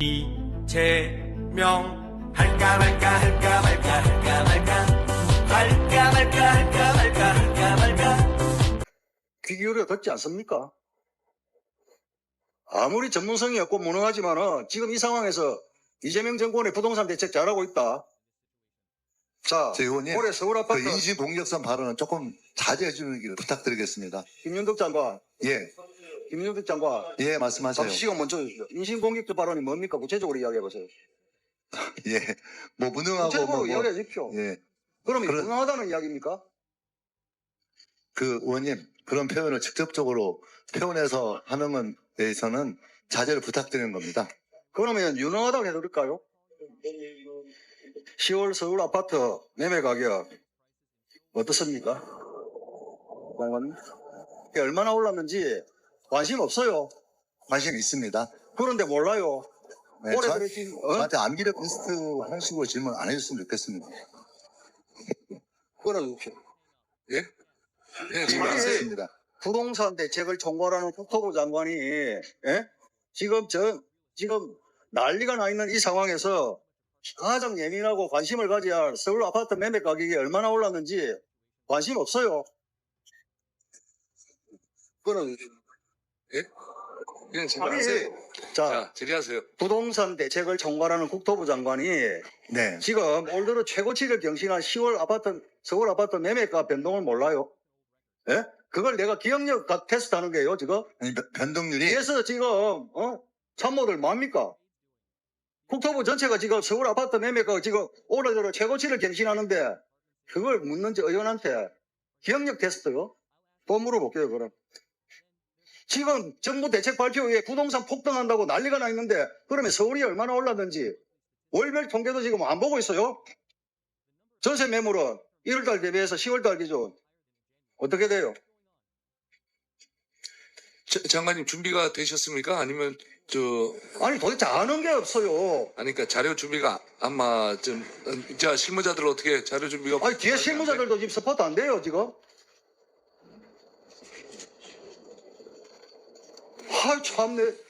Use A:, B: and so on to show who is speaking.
A: 이재명 할까 말까 할까 말까 할까 말까 할까 말까 할까 말까 할까 말까
B: 귀 기울여 듣지 않습니까? 아무리 전문성이 없고 무능하지만은 지금 이 상황에서 이재명 정권의 부동산 대책 잘하고 있다. 자,
C: 제 의원님,
B: 올해 서울
C: 그
B: 아파트
C: 인신 공격성 발언은 조금 자제해 주기를 부탁드리겠습니다.
B: 김윤덕 장관,
C: 예,
B: 김윤덕 장관,
C: 예, 말씀하세요.
B: 시간 먼저 주시죠. 인신공격적 발언이 뭡니까? 구체적으로 이야기해 보세요.
C: 예, 뭐 무능하고
B: 구체적으로
C: 뭐, 뭐
B: 이야기해 주십시오.
C: 예,
B: 그러면
C: 그런-
B: 무능하다는 이야기입니까?
C: 그 의원님 그런 표현을 직접적으로 표현해서 하는 건 대해서는 자제를 부탁드리는 겁니다.
B: 그러면 유능하다고 해드릴까요? 10월 서울 아파트 매매 가격 어떻습니까? 장관님? 이게 얼마나 올랐는지 관심 없어요.
C: 관심 있습니다.
B: 그런데 몰라요.
C: 네, 저,
B: 그랬지, 어?
C: 저한테 암기력 테스트 하는 식으로 질문 안 해줬으면 좋겠습니다.
B: 끊어주십시오.
D: 예? 예.
C: 알겠습니다.
B: 부동산 대책을 총괄하는 국토부 장관이 예? 지금 저 지금 난리가 나 있는 이 상황에서 가장 예민하고 관심을 가져야 할 서울 아파트 매매 가격이 얼마나 올랐는지 관심 없어요. 끊어주 십시오.
D: 그냥 지금
B: 아니,
D: 하세요.
B: 자,
D: 자, 질의하세요.
B: 부동산 대책을 총괄하는 국토부 장관이
C: 네,
B: 지금 올 들어 최고치를 경신한 10월 아파트 서울 아파트 매매가 변동을 몰라요. 예? 그걸 내가 기억력 가- 테스트하는 거예요 지금.
C: 아니, 변- 변동률이
B: 그래서 지금 어? 참모들 뭡니까? 국토부 전체가 지금 서울 아파트 매매가 지금 올해 들어 최고치를 경신하는데 그걸 묻는지 의원한테 기억력 테스트요? 또 물어볼게요 그럼. 지금 정부 대책 발표 후에 부동산 폭등한다고 난리가 나 있는데 그러면 서울이 얼마나 올랐는지 월별 통계도 지금 안 보고 있어요. 전세 매물은 1월달 대비해서 10월달 기준 어떻게 돼요?
D: 자- 장관님 준비가 되셨습니까? 아니면 저
B: 아니 도대체 아는 게 없어요.
D: 아니 그러니까 자료 준비가 아마 좀 어, 자 실무자들 어떻게 자료 준비가
B: 아니 뒤에 실무자들도 지금 스포트 안 돼요 지금. 아이 참내